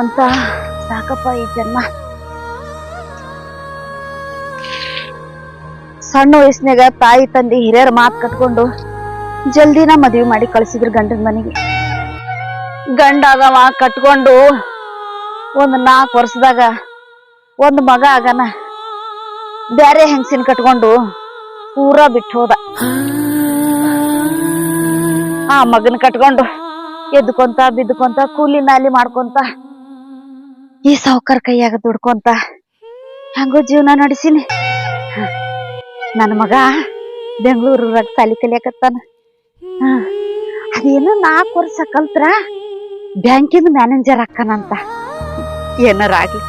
ಭಗವಂತ ಸಾಕಪ್ಪ ಈ ಜನ್ಮ. ಸಣ್ಣ ವಯಸ್ಸಿನಾಗ ತಾಯಿ ತಂದೆ ಹಿರಿಯರ ಮಾತು ಕಟ್ಕೊಂಡು ಜಲ್ದಿನ ಮದುವೆ ಮಾಡಿ ಕಳ್ಸಿದ್ರು ಗಂಡನ ಮನೆಗೆ. ಗಂಡ ಆಗವ ಕಟ್ಕೊಂಡು ಒಂದು ನಾಲ್ಕು ವರ್ಷದಾಗ ಒಂದು ಮಗ ಆಗನ. ಬ್ಯಾರೆ ಹೆಂಗಸಿನ ಕಟ್ಕೊಂಡು ಪೂರ ಬಿಟ್ಟು ಹೋದ. ಆ ಮಗನ ಕಟ್ಕೊಂಡು ಎದ್ಕೊಂತ ಬಿದ್ಕೊಂತ ಕೂಲಿ ನಾಲಿ ಮಾಡ್ಕೊಂತ ಈ ಸಾವುಕಾರ ಕೈಯಾಗ ದುಡ್ಕೊಂತ ಹಂಗೋ ಜೀವನ ನಡೆಸಿನಿ. ನನ್ನ ಮಗ ಬೆಂಗಳೂರು ಸಾಲಿ ಕಲಿಯಾಕತ್ತಾನ. ಅದೇನು ನಾಲ್ಕು ವರ್ಷ ಕಲ್ತ್ರ ಬ್ಯಾಂಕಿನ ಮ್ಯಾನೇಜರ್ ಅಕ್ಕನಂತ ಏನಾರ ಆಗ್ಲಿ,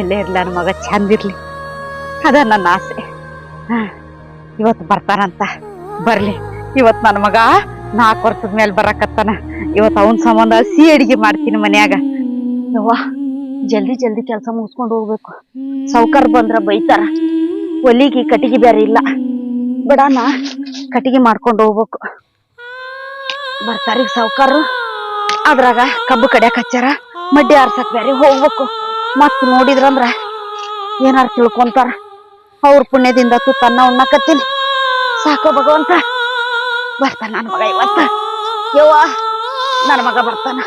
ಎಲ್ಲೇ ಇರ್ಲಿ, ನನ್ನ ಮಗ ಚಂದಿರ್ಲಿ ಅದ ನನ್ನ ಆಸೆ. ಇವತ್ತು ಬರ್ತಾನಂತ. ಬರ್ಲಿ. ಇವತ್ತು ನನ್ನ ಮಗ ನಾಲ್ಕು ವರ್ಷದ ಮೇಲೆ ಬರಕತ್ತಾನ. ಇವತ್ತು ಅವನ ಸಂಬಂಧ ಸಿ ಅಡಿಗೆ ಮಾಡ್ತೀನಿ ಮನ್ಯಾಗ. ಯವ್ವ. ಜಲ್ದಿ ಜಲ್ದಿ ಕೆಲಸ ಮುಗಿಸ್ಕೊಂಡು ಹೋಗ್ಬೇಕು. ಸೌಕರ್ ಬಂದ್ರ ಬೈತಾರ. ಒಲಿಗಿ ಕಟ್ಟಿಗೆ ಬೇರೆ ಇಲ್ಲ. ಬಡಾನ ಕಟ್ಟಿಗೆ ಮಾಡ್ಕೊಂಡು ಹೋಗ್ಬೇಕು. ಬರ್ತಾರೀಗ ಸಾವ್ಕಾರು ಅದ್ರಾಗ ಕಬ್ಬು ಕಡ್ಯಾಕ್ ಹಚ್ಚಾರ. ಮಡ್ಡಿ ಆರ್ಸಕ್ ಬೇರೆ ಹೋಗ್ಬೇಕು. ಮತ್ ನೋಡಿದ್ರಂದ್ರ ಏನಾರ ತಿಳ್ಕೊಂತಾರ. ಅವ್ರ ಪುಣ್ಯದಿಂದ ತುತ್ತನ್ನ ಉಣ್ಣಕತ್ತೀನಿ ಸಾಕೋ ಭಗವಂತ. ಬರ್ತಾನ ನನ್ನ ಮಗ ಇವತ್ತ. ಯವ್ವ ನನ್ನ ಮಗ ಬರ್ತಾನ.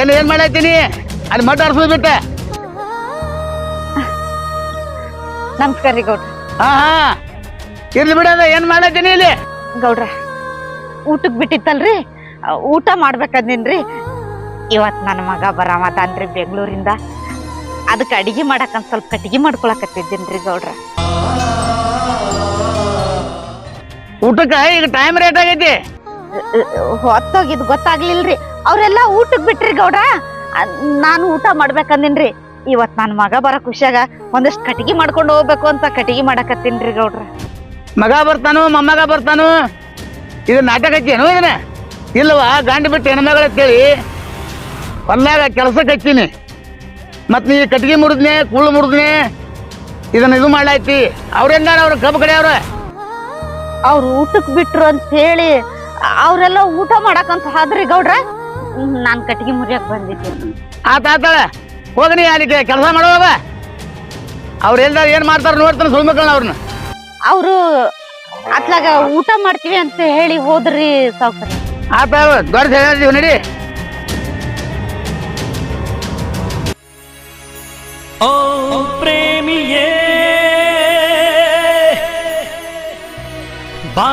ಏನ್ ಏನು ಮಾಡಾಯ್ತೀನಿ? ಅಲ್ಲಿ ಮಠ ಆಡ್ಸೋದ್ ಬಿಟ್ಟೆ. ನಮಸ್ಕಾರ ರೀ ಗೌಡ್ರ. ಹಾ ಹಾ. ಇರ್ಲಿ ಬಿಡದ ಏನ್ ಮಾಡಾಯ್ತೀನಿ ಇಲ್ಲಿ? ಗೌಡ್ರ ಊಟಕ್ಕೆ ಬಿಟ್ಟಿತ್ತಲ್ರಿ? ಊಟ ಮಾಡ್ಬೇಕಂದಿನ್ರಿ. ಇವತ್ತು ನನ್ನ ಮಗ ಬರಾಮತಾನ್ರಿ ಬೆಂಗಳೂರಿಂದ. ಅದಕ್ಕೆ ಅಡಿಗೆ ಮಾಡಕ್ ಒಂದ್ ಸ್ವಲ್ಪ ಕಟ್ಟಿಗೆ ಮಾಡ್ಕೊಳಕತ್ತಿದ್ದೀನ್ರಿ ಗೌಡ್ರ. ಊಟಕ್ಕೆ ಈಗ ಟೈಮ್ ರೇಟ್ ಆಗೈತಿ? ಹೊತ್ತೋಗಿದ್ ಗೊತ್ತಾಗ್ಲಿಲ್ರಿ. ಅವ್ರೆಲ್ಲ ಊಟಕ್ಕೆ ಬಿಟ್ರಿ ಗೌಡ. ನಾನು ಊಟ ಮಾಡ್ಬೇಕಂದಿನ್ರಿ. ಇವತ್ ನನ್ನ ಮಗ ಬರೋ ಖುಷಿಯಾಗ ಒಂದಷ್ಟು ಕಟ್ಟಿಗೆ ಮಾಡ್ಕೊಂಡು ಹೋಗ್ಬೇಕು ಅಂತ ಕಟ್ಟಿಗೆ ಮಾಡಕತ್ತೀನ್ರಿ ಗೌಡ್ರ. ಮಗ ಬರ್ತಾನು ಮೊಮ್ಮಗ ಬರ್ತಾನು? ಇದು ನಾಟಕ ಹಚ್ಚೇನು ಇದನ್ನ? ಇಲ್ಲವಾ ಗಂಡ ಬಿಟ್ಟು ಹೆಣ್ಮಗಳ ಕೇಳಿ ಹೊಲ್ಲಾಗ ಕೆಲಸಕ್ಕೆ ಹಚ್ಚೀನಿ ಮತ್ ನೀ ಕಟ್ಟಿಗೆ ಮುರಿದ್ನೆ ಕುಳ್ಳು ಮುರಿದ್ನೆ ಇದನ್ನ ಇದು ಮಾಡ್ಲಾಯ್ತಿ. ಅವ್ರೆಂಗ ಅವ್ರ ಕಬ್ಬು ಕಡೆ ಅವ್ರ? ಅವ್ರು ಊಟಕ್ ಬಿಟ್ರು ಅಂತ ಹೇಳಿ ಅವರೆಲ್ಲ ಊಟ ಮಾಡಕಂತ ಹಾದ್ರಿ ಗೌಡ್ರ? ನಾನ್ ಕಟ್ಟಿಗೆ ಮುರಿಯಕ್ ಬಂದಿದ್ದೆ. ಆತ ಆತಾಳ ಅಲ್ಲಿಗೆ ಅಲ್ಲಿ ಕೆಲಸ ಮಾಡುವಾಗ. ಅವ್ರು ಎಲ್ಲಾರು ಏನ್ ಮಾಡ್ತಾರ ನೋಡ್ತಾನೆ ಸುಳ್ಮಕ್ಕಳನ್ನ ಅವ್ರನ್ನ ಅವರು ಅತ್ಲಾಗ ಊಟ ಮಾಡ್ತೀವಿ ಅಂತ ಹೇಳಿ ಹೋದ್ರಿ ಸಾವುಕಾರ. ಆತ ದೊಡ್ಡ ಹೇಳಿದೀವಿ ನಡಿ. ಓ ಪ್ರೇಮಿಯೇ ಬಾ.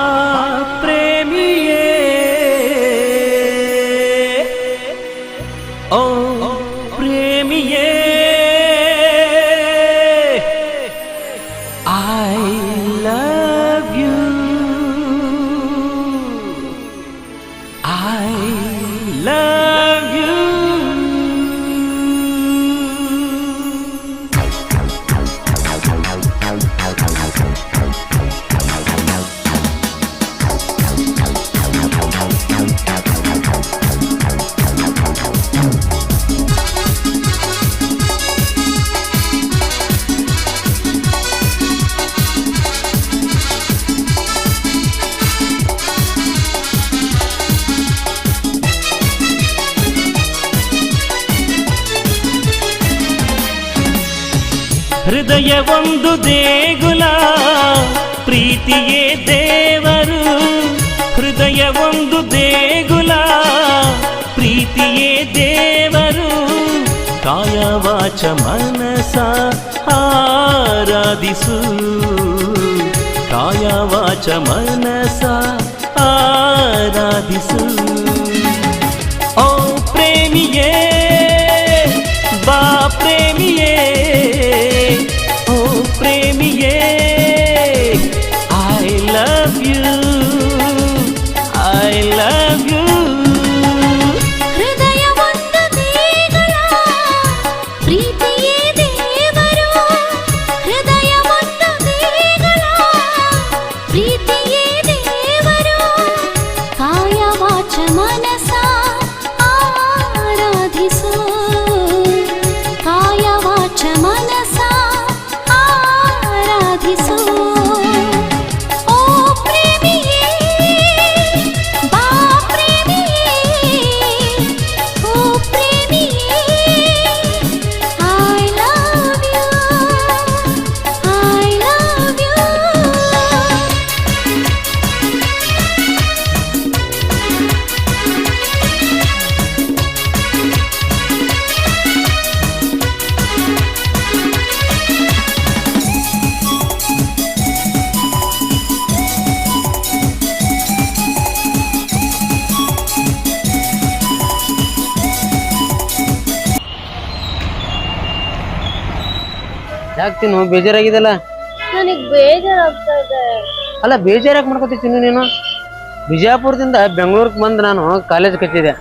ಹೃದಯ ಒಂದು ದೇಗುಲ, ಪ್ರೀತಿಯೇ ದೇವರು. ಹೃದಯ ಒಂದು ದೇಗುಲ, ಪ್ರೀತಿಯೇ ದೇವರು. ಕಾಯ ವಾಚ ಮನಸ ಆರಾಧಿಸು. ಕಾಯ ವಾಚ ಮನಸ ಆರಾಧಿಸು. ಯಾಕೆ ತಿನ್ನು ಬೇಜಾರಾಗಿದೆಲ್ಲ ನನಗ್ ಬೇಜಾರಾಗ್ತಾ ಇದೆ. ಅಲ್ಲ ಬೇಜಾರಾಗಿ ಮಾಡ್ಕೊತಿ ತಿನ್ನು ನೀನು? ಬಿಜಾಪುರದಿಂದ ಬೆಂಗಳೂರಿಗೆ ಬಂದು ನಾನು ಕಾಲೇಜ್ ಕಟ್ಟಿದೆ.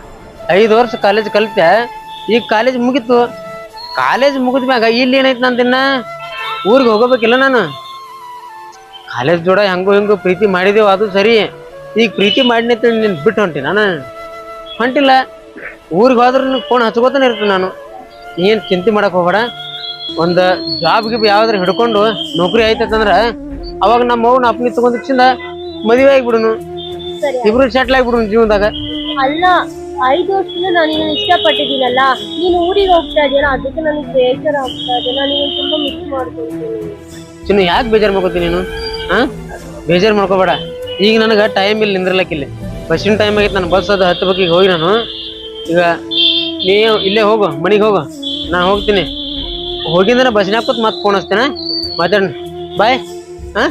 ಐದು ವರ್ಷ ಕಾಲೇಜ್ ಕಲಿತೆ ಈಗ ಕಾಲೇಜ್ ಮುಗೀತು. ಕಾಲೇಜ್ ಮುಗಿದ ಮ್ಯಾಗ ಇಲ್ಲಿ ಏನೈತೆ ತಿನ್ನ ಊರಿಗೆ ಹೋಗೋಬೇಕಿಲ್ಲ ನಾನು. ಕಾಲೇಜ್ ಜೋಡ ಹೆಂಗೋ ಹೆಂಗೋ ಪ್ರೀತಿ ಮಾಡಿದೆವು ಅದು ಸರಿ. ಈಗ ಪ್ರೀತಿ ಮಾಡಿನ ನೀನು ಬಿಟ್ಟು ಹೊಂಟಿ ನಾನು. ಹೊಂಟಿಲ್ಲ. ಊರಿಗೆ ಹೋದ್ರೂ ಫೋನ್ ಹಚ್ಕೋತಾನೆ ಇರ್ತೀನಿ ನಾನು. ಏನು ಚಿಂತೆ ಮಾಡೋಕೆ ಹೋಗ್ಬೇಡ. ಒಂದು ಜಾಬ್ ಗಿಬ್ ಯಾವ್ದಾರ ಹಿಡ್ಕೊಂಡು ನೌಕರಿ ಆಯ್ತಂದ್ರ ಅವಾಗ ನಮ್ಮ ಅವ್ನ ಅಪ್ಪನಿ ತಗೊಂಡಿಕ್ಷಿಂದ ಮದುವೆ ಆಗಿಬಿಡುನು. ಇಬ್ರು ಸೆಟ್ಲ್ ಆಗಿಬಿಡುನು ಜೀವನದಾಗ. ಅಲ್ಲ ಐದು ವರ್ಷದಿಂದ ನಾನು ನಿನ್ನ ಇಷ್ಟಪಟ್ಟಿದ್ದೀನಲ್ಲ ನೀನು ಊರಿಗೆ ಹೋಗ್ತಾ ಇದೆಯಲ್ಲ ಅದಕ್ಕೆ ನನಗೆ ಬೇಜಾರಾಗ್ತಾ ಇದೆ. ನಾನು ನಿನ್ನ ತುಂಬಾ ಮಿಸ್ ಮಾಡ್ಕೊಳ್ತೀನಿ. ಚಿನ್ನ ಯಾಕೆ ಬೇಜಾರು ಮಾಡ್ಕೋತೀನಿ ನೀನು? ಹಾ ಬೇಜಾರು ಮಾಡ್ಕೋಬೇಡ. ಈಗ ನನಗೆ ಟೈಮ್ ಇಲ್ಲಿ ನಿಂದ್ರಲಕ್ಕಿಲ್ಲ ಬಸ್ಸಿನ ಟೈಮ್ ಆಗೈತೆ ನಾನು ಬಸ್ ಅದು ಹತ್ತು ಬಗ್ಗೆ ಹೋಗಿ ನಾನು. ಈಗ ನೀ ಇಲ್ಲೇ ಹೋಗು ಮನೆಗೆ ಹೋಗು. ನಾನು ಹೋಗ್ತೀನಿ. ಹೋಗಿಂದ್ರೆ ಬಸ್ಸಿನಾಗ ಕೂತ್ ಮತ್ತೆ ಫೋನ್ ಹಚ್ತೇನೆ ಮಾತಾಡ ಬಾಯ್ ಹಾ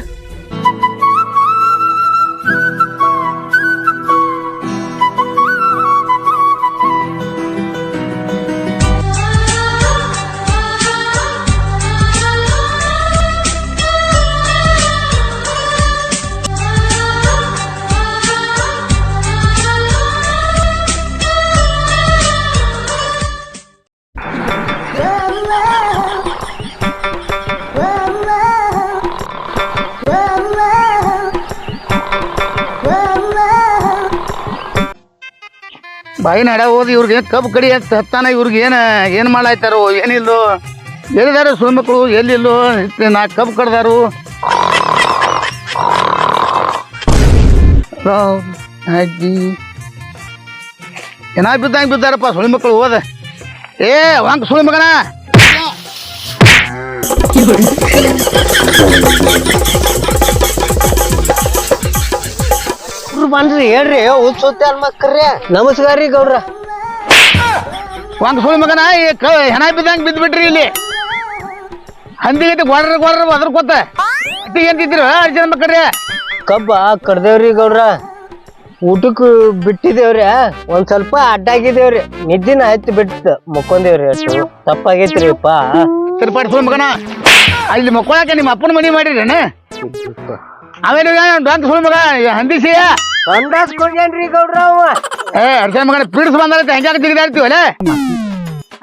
ಬಾಯಿ ನಡ ಹೋದ್ ಇವ್ರಿಗೆ ಕಬ್ಬು ಕಡಿ ಅಂತ ಹತ್ತಾನ, ಇವ್ರಿಗೆ ಏನು, ಏನ್ ಮಾಡಾಯ್ತಾರೋ ಏನಿಲ್ಲೋ. ಎಲ್ಲಿದಾರ ಸುಳ್ಮಕ್ಳು ಎಲ್ಲಿಲ್ಲೋ ನಾ ಕಬ್ಬು ಕಡ್ದಾರು. ಅಜ್ಜಿ. ಏನ ಬಿದ್ದಂಗ ಬಿದ್ದಾರಪ್ಪ ಸುಳಿ ಮಕ್ಕಳು ಹೋದ. ಏ ವಾಂಕ್ ಸುಳಿ ಮಗನ. ಬನ್ರಿ ಹೇಳ್ರಿ ಉತ್ಸುತ್ತೆ ಅನ್ಮಕ್ರಿ ನಮಸ್ಕಾರ ರೀ ಗೌಡ್ರ. ಒಂದ್ ಸುಳಿ ಮಗನ ಈ ಕ ಹೆಣ ಬಿದ್ದಂಗ ಬಿದ್ಬಿಟ್ರಿ ಇಲ್ಲಿ. ಹಂದಿಗೈತಿ ಗೊಡ್ರ ಗೊಡ್ರ ಅದ್ರಕೋತ ಅಟ್ಟಿ ಏನ್ ತಿಂತೀರ ಅರ್ಜನ ಮಕ್ಕಳ್ರಿ ಕಬ್ಬ ಕಡ್ದೇವ್ರಿ ಗೌಡ್ರ. ಊಟಕ್ಕೆ ಬಿಟ್ಟಿದೇವ್ರಿ ಒಂದ್ ಸ್ವಲ್ಪ ಅಡ್ಡಾಗಿದ್ದೇವ್ರಿ. ನಿದ್ದಿನ ಹತ್ತಿ ಬಿಟ್ಟ ಮುಕ್ಕೊಂದೇವ್ರಿ ಅಷ್ಟು. ತಪ್ಪಾಗೈತ್ರಿ ತಿರುಪಾಡಿ ಸುಳಿ ಮಗನ. ಅಲ್ಲಿ ಮಕ್ಕಳಾಕ ನಿಮ್ಮ ಅಪ್ಪನ ಮನಿ ಮಾಡಿರೇನ? ಆಮೇಲೆ ಡೊಂಕ್ ಸುಳಿ ಮಗ ಹಂದಿಸಿಯ ಕಂದಾಸ್ಕೊಂಡ್ರಿ ಗೌಡ್ರ ಅವ ಏ ಅಡ್ಸನ ಮಗನ, ಪೀಡಿಸ್ ಬಂದಾರ ಹೆಂಗಾಗ ತೆಗೆದಾಡ್ತೀವಲ್ಲ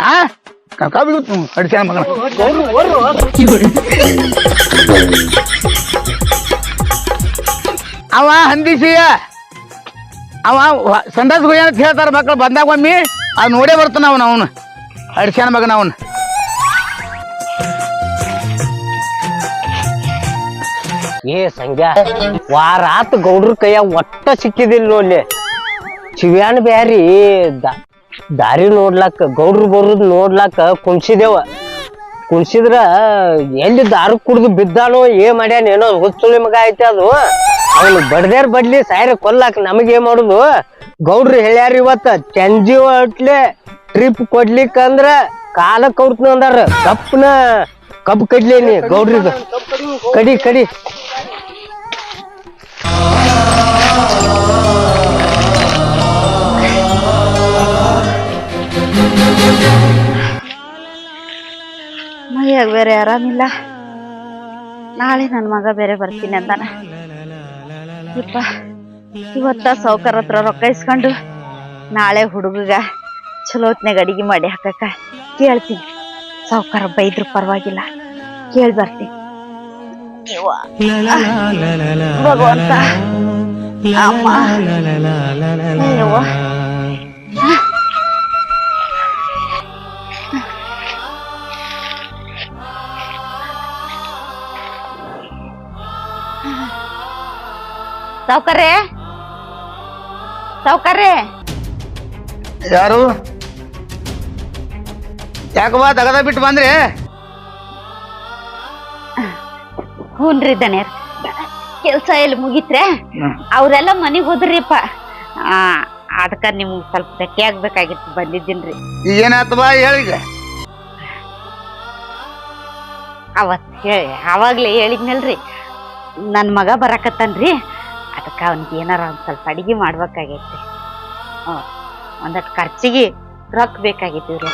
ಆ? ಕಬ್ಬಿ ಅಡ್ಸನ ಮಗನ. ಅವ ಹಂದಿಸಿಯ, ಅವ ಸಂಡಾಸ್ ಹೋಗ್ಯ ಅಂತ ಹೇಳ್ತಾರ ಮಕ್ಳು, ಬಂದಾಗ ಒಮ್ಮಿ ಅದ್ ನೋಡೇ ಬರ್ತಾನ ಅವನ, ಅವನು. ಅಡ್ಸ್ಯಾನ ಮಗನ ಅವನು. ಏ ಸಂಗ್ಯಾ ವಾರಾತ್ ಗೌಡ್ರ ಕೈಯ ಒಟ್ಟ ಸಿಕ್ಕಿದಿಲ್ಲ ನೋಡ್ಲಿ. ಶಿವ್ಯಾನ್ ಬ್ಯಾರಿ, ದ- ದಾರಿ ನೋಡ್ಲಾಕ, ಗೌಡ್ರು ಬರೋದ್ ನೋಡ್ಲಾಕ ಕುಣ್ಸಿದೇವ. ಕುಣ್ಸಿದ್ರ ಎಲ್ಲಿ ದಾರು ಕುಡ್ದು ಬಿದ್ದಾನೋ, ಏ ಮಾಡ್ಯಾನ ಏನೋ ಹುಚ್ಚುಳಿ ಮಗ ಐತೆ ಅದು. ಅವನು ಬಡ್ದೇರ್ ಬಡ್ಲಿ, ಸಾಯ್ರ ಕೊಲ್ಲಾಕ ನಮಗೆ ಏನ್ ಮಾಡುದು? ಗೌಡ್ರು ಹೇಳ್ಯಾರ ಇವತ್ತ, ಚಂಜಿ ಹೊಟ್ಲೆ ಟ್ರಿಪ್ ಕೊಡ್ಲಿಕ್ಕಂದ್ರ ಕಾಲಕ್ಕೆ ಅವ್ರತ್ನ ಅಂದಾರ. ಕಪ್ಪನ ಕಬ್ಬು ಕಡ್ಲೇನಿ ಗೌಡ್ರಿಗ ಕಡಿ ಕಡಿ. ಬೇರೆ ಆರಾಮಿಲ್ಲ ನಾಳೆ ನನ್ನ ಮಗ ಬೇರೆ ಬರ್ತೀನಿ ಅಂತಾನ. ಇಪ್ಪ, ಇವತ್ತ ಸೌಕರ್ ಹತ್ರ ರೊಕ್ಕ ಇಸ್ಕೊಂಡು ನಾಳೆ ಹುಡುಗಗ ಚಲೋ ಹೊತ್ನಾಗ ಅಡಿಗೆ ಮಾಡಿ ಹಾಕಕ್ಕ ಕೇಳ್ತೀನಿ. ಸಾವ್ಕಾರ ಬೈದ್ರು ಪರವಾಗಿಲ್ಲ. ಕೇಳಿ ಬರ್ತೀನಿ. ಭಗವಂತ. ಅಮ್ಮ. ಸಾವ್ಕಾರ್ರೆ ಸಾವ್ಕಾರ್ರೆ ಯಾರು? ಯಾಕವ್ವ ತಗದ ಬಿಟ್ಟು ಬಂದ್ರಿ? ಹೂನ್ರಿ ದಣ್ಯರ್ ಕೆಲಸ ಎಲ್ಲಿ ಮುಗಿತ್ರೆ ಅವರೆಲ್ಲ ಮನೆಗೆ ಹೋದ್ರಿಪ್ಪ. ಅದಕ್ಕೆ ನಿಮ್ಗೆ ಸ್ವಲ್ಪ ಧಕ್ಕೆ ಆಗ್ಬೇಕಾಗಿತ್ತು ಬಂದಿದ್ದೀನ್ರಿ. ಈಗ ಬಾ ಹೇಳಿ ಅವತ್ತು ಹೇಳಿ ಆವಾಗಲೇ ಹೇಳಿದ್ನಲ್ರಿ. ನನ್ನ ಮಗ ಬರಕತ್ತಾನ್ರಿ. ಅದಕ್ಕೆ ಅವ್ನಿಗೆ ಏನಾರ ಒಂದು ಸ್ವಲ್ಪ ಅಡಿಗೆ ಮಾಡ್ಬೇಕಾಗೈತೆ. ಹ್ಞೂ. ಒಂದಷ್ಟು ಖರ್ಚಿಗೆ ರೊಕ್ಕ ಬೇಕಾಗಿತ್ತು ರೀ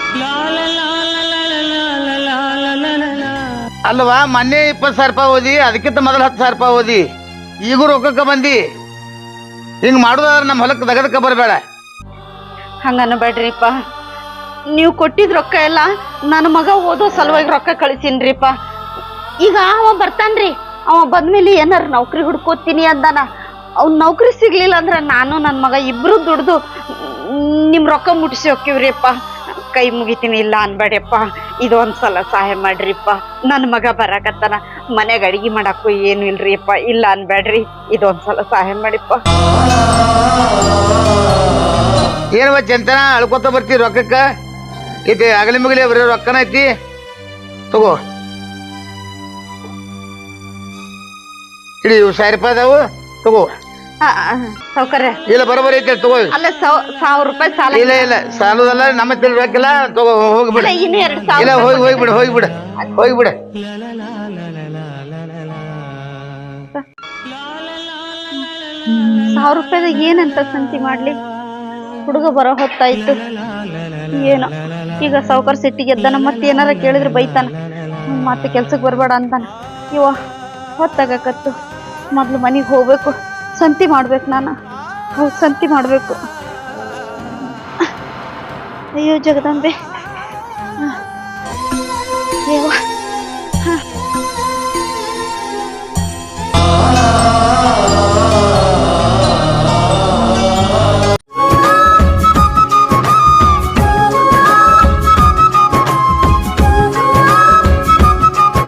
ಅಲ್ವಾ ಮೊನ್ನೆ ಇಪ್ಪತ್ತು ಸಾವಿರ ರೂಪಾಯಿ ಓದಿ ಅದಕ್ಕಿಂತ ಮೊದಲು ಹತ್ತು ಸಾವಿರ ರೂಪಾಯಿ ಓದಿ. ಈಗೂ ರೊಕ್ಕಕ್ಕೆ ಬಂದಿ? ಹಿಂಗೆ ಮಾಡೋದಾದ್ರೆ ನಮ್ಮ ಹೊಲಕ್ಕೆ ದಗದಕ್ಕೆ ಬರಬೇಡ. ಹಂಗನ್ಬೇಡ್ರಿಪ್ಪ ನೀವು ಕೊಟ್ಟಿದ್ ರೊಕ್ಕ ಎಲ್ಲ ನನ್ನ ಮಗ ಓದೋ ಸಲುವಾಗಿ ರೊಕ್ಕ ಕಳಿಸೀನ್ರಿಪ್ಪ. ಈಗ ಅವ ಬರ್ತಾನ್ರಿ. ಅವ ಬಂದ್ಮೇಲೆ ಏನಾರ ನೌಕರಿ ಹುಡ್ಕೋತೀನಿ ಅಂದಾನ. ಅವ್ನ ನೌಕರಿ ಸಿಗ್ಲಿಲ್ಲ ಅಂದ್ರೆ ನಾನು ನನ್ನ ಮಗ ಇಬ್ರು ದುಡ್ದು ನಿಮ್ ರೊಕ್ಕ ಮುಟ್ಟಿಸಿ ಹೋಕ್ಕಿವ್ರಿಪ್ಪ ಕೈ ಮುಗಿತೀನಿ, ಇಲ್ಲ ಅನ್ಬೇಡಿಯಪ್ಪ. ಇದೊಂದ್ಸಲ ಸಹಾಯ ಮಾಡ್ರಿಪ್ಪ. ನನ್ನ ಮಗ ಬರಕತ್ತನ. ಮನೆಗೆ ಅಡಿಗೆ ಮಾಡಕ್ಕೂ ಏನು ಇಲ್ರಿಪ್ಪ ಇಲ್ಲ ಅನ್ಬೇಡ್ರಿ. ಇದೊಂದ್ಸಲ ಸಹಾಯ ಮಾಡಿಪ್ಪ. ಏನವ ಚಂತನ? ಅಳ್ಕೊತ ಬರ್ತಿ ರೊಕ್ಕಕ್ಕೆ? ಇದೆ ಅಗಲಿ ಮುಗಲಿ ಬರೀ ರೊಕ್ಕನ ಐತಿ? ತಗೋ. ಇಡೀ ಸಾವಿರ ರೂಪಾಯಿ ಅದಾವು. ತಗೋ. ಸೌಕರ್ಯ ಇಲ್ಲ ಬರೋಬರಿ ಐತಿ ತಗೋ. ಅಲ್ಲ ಸಾವ್ ಸಾವಿರ ರೂಪಾಯಿ ಸಾಲ ಇಲ್ಲ ಇಲ್ಲ ಸಾಲದಲ್ಲ ನಮ್ಮ ತಿಳಿ ರೊಕ್ಕಿಲ್ಲ ತಗೋ ಹೋಗ್ಬಿಡ. ಇಲ್ಲ ಹೋಗಿ ಹೋಗ್ಬಿಡು ಹೋಗ್ಬಿಡ ಹೋಗ್ಬಿಡ. ಸಾವಿರ ರೂಪಾಯಿದಾಗ ಏನಂತ ಸಂತಿ ಮಾಡ್ಲಿ? ಹುಡುಗ ಬರೋ ಹೊತ್ತಾಯ್ತು. ಏನೋ ಈಗ ಸಾವುಕಾರ ಸಿಟ್ಟಿಗೆ ಎದ್ದಾನ ಮತ್ತೆ ಏನಾರ ಕೇಳಿದ್ರೆ ಬೈತಾನ. ಮತ್ತೆ ಕೆಲ್ಸಕ್ಕೆ ಬರಬೇಡ ಅಂತಾನ. ಇವ ಹೊತ್ತಾಗಕತ್ತು. ಮೊದ್ಲು ಮನೆಗೆ ಹೋಗ್ಬೇಕು? ಸಂತಿ ಮಾಡ್ಬೇಕು ನಾನು. ಹೌದು ಸಂತಿ ಮಾಡಬೇಕು. ಅಯ್ಯೋ ಜಗದಂಬೆ.